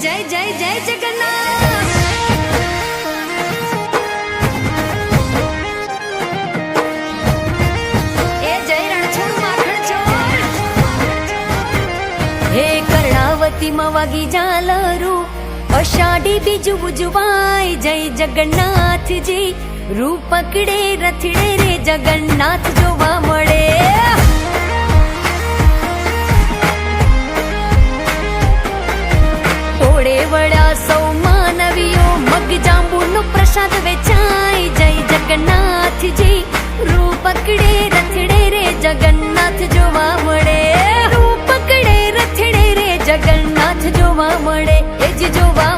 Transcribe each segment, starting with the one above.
જય જય જય જગન્નાથ. એ જય રણછોડ માખણ ચોર. હે કર્ણાવતીમાં વાગી ઝાલરું, અષાઢી બીજું ઉજવાય જય જગન્નાથજી. રૂપકડે રથડે રે જગન્નાથ જોવા મળે. વળ્યા સૌ માનવીઓ મગ જાંબુનો પ્રસાદ વેચાય. જય જગન્નાથજી, રૂપ પકડે, રથડે રે જગન્નાથ જોવા મળે. રૂ પકડે, રથડે રે જગન્નાથ જોવા મળે. એ જ જોવા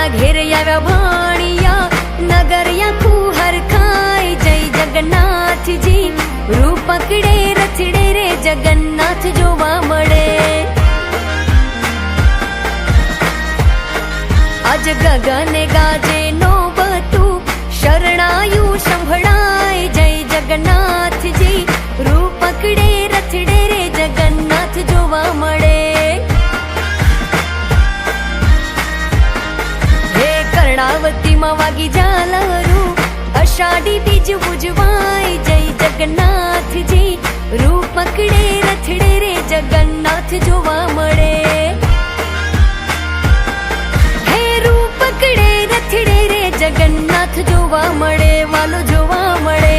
મામાના ઘેર આવ્યા ભાણિયા નગરિયા કુહર ખાય જય જગન્નાથજી. રૂપ પકડે રે જગન્નાથ જોવા મળે. આજ ગગને ગાજે નો બતું. શરણાયું સંભળાય જય જગન્નાથજી. રૂપ પકડે વાગી ઝાલરું. અષાઢી બીજ ઉજવાય જય જગન્નાથજી. રૂપ પકડે રથડે રે જગન્નાથ જોવા મળે. હે રૂપ પકડે રથડે રે જગન્નાથ જોવા મળે જોવા મળે.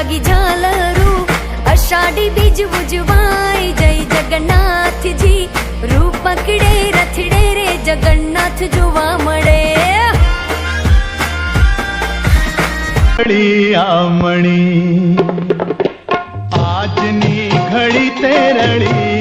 વાગી ઝાલરું અષાઢી બીજ ઉજવાય જય જગન્નાથજી રૂપ પકડે રથડે રે જગન્નાથ જોવા મળે આમણી આજની ઘડી તેરળી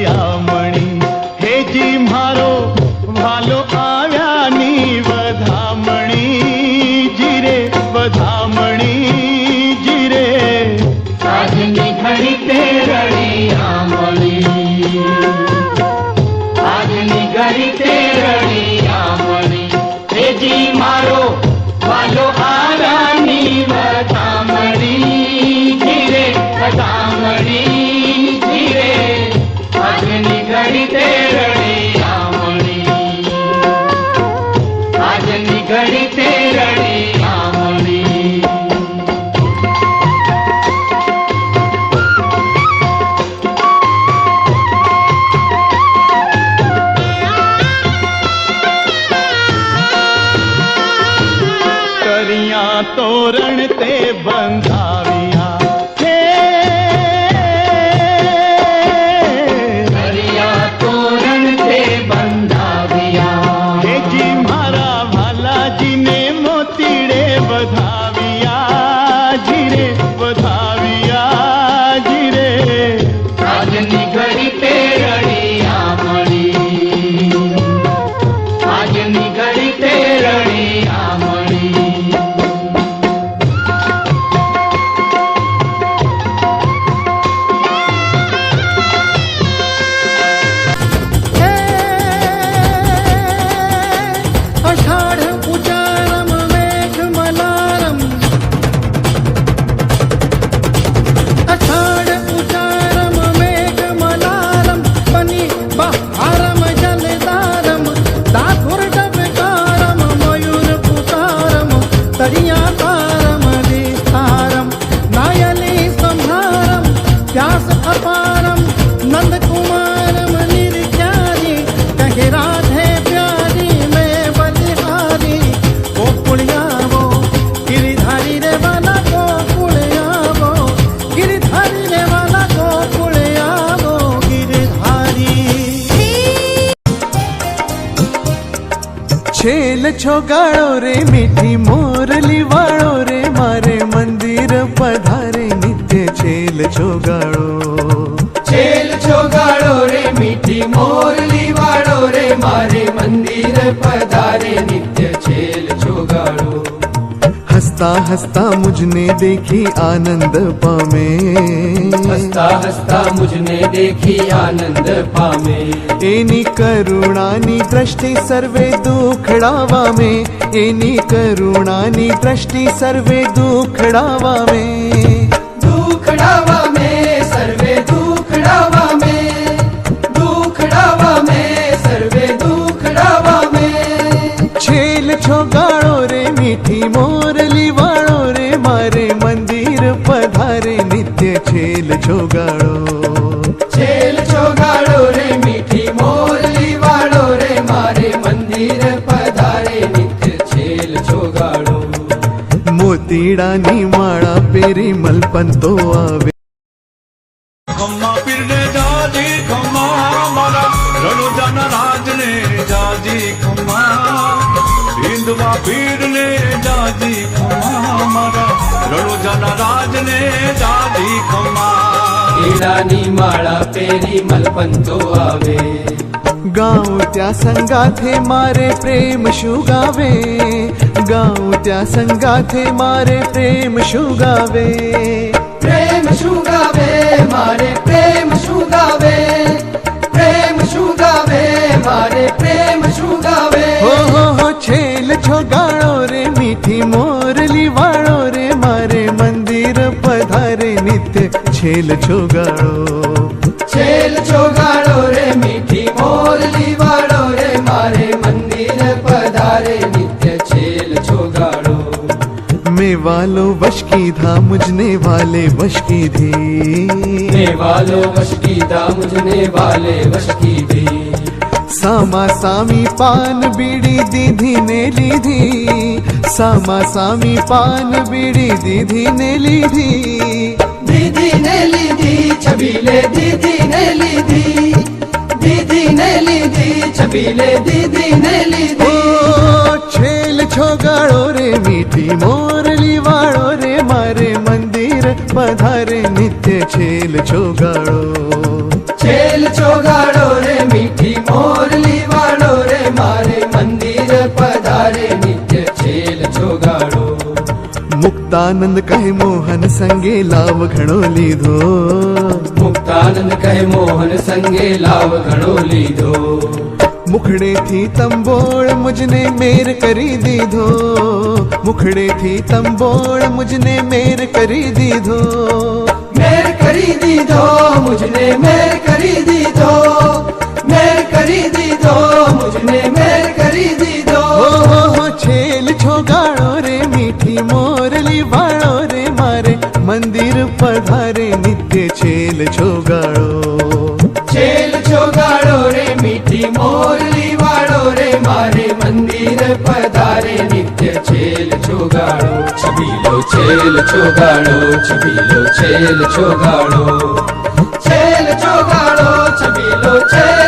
છોગાડો રે, મીઠી મોરલી વાળો રે, મારે મંદિર પધારે, નિત્ય છેલ છોગાડો છેલ છોગાડો રે, મીઠી મોરલી વાળો રે, મારે મંદિર પધારે, નિત્ય हंसता हंसता मुझने देखी आनंद पामे हंसता हंसता मुझने देखी आनंद पामे एनी करुणा नी दृष्टि सर्वे दुखड़ावा में एनी करुणा नी दृष्टि सर्वे दुखड़ावा में दुखड़ावा में सर्वे दुखड़ावा छो गाड़ो रे मीठी मोर મોતીડાની માળા પેરી મલપંતો આવે ખમ્મા પીરને જાજી ખમ્મા મારા રણુજાના રાજને જાજી ખમ્મા હિન્દવા પીરને જાજી ખમ્મા મારા રણુજાના રાજને જાજી ખમ્મા કેળાની માળા પેરી મલપંતો આવે ગાઉં ત્યાં સંગાથે મારે પ્રેમ શું ગાવે? ગાઉં ત્યાં સંગાથે મારે પ્રેમ શું ગાવે? પ્રેમ શું ગાવે? મારે પ્રેમ શું ગાવે? પ્રેમ શું ગાવે? મારે પ્રેમ શું ગાવે? હો હો હો છેલ છોગાડો રે મીઠી મોરલી વાળો રે મારે મંદિર પધારે નિત્ય છેલ છોગાડો છેલ वालो वश की धा मुझने वाले वश की थी वालो वश की धा मुझने वाले वश की थी सामा सामी पान बीड़ी दीदी ने ली लीधी। सामा सामी पान बीड़ी दीदी ने ली लीधी। दीदी ने ली लीधी छबीले दीदी ने ली लीधी। दीदी ने ली लीधी छबीले दीदी ने ली थी ओ छे છેલ છોગાડો રે મીઠી મોરલી વાળો રે મારે મંદિર પધારે નિત્ય છેલ છોગાડો છેલ છોગાડો રે મીઠી મોરલી વાળો રે મારે મંદિર પધારે નિત્ય છેલ છોગાડો મુક્તાનંદ કહે મોહન સંગે લાવ ઘણો લીધો મુક્તાનંદ કહે મોહન સંગે લાવ ઘણો લીધો મુખડેથી તંબોળ મુજને મેર કરી દીધો. મુખડેથી તંબોળ મુજને મેર કરી દીધો. મેર કરી દીધો મુજને મેર કરી દીધો. મેર કરી દીધો મુજને મેર કરી દીધો. હો છેલ છોગાળો રે મીઠી મોરલી વાળો રે મારે. મંદિર પધારે નિત્ય છેલ છોગાળો చేలు చోగాడో చబీలో చేలు చోగాడో. చేలు చోగాడో చబీలో చేలు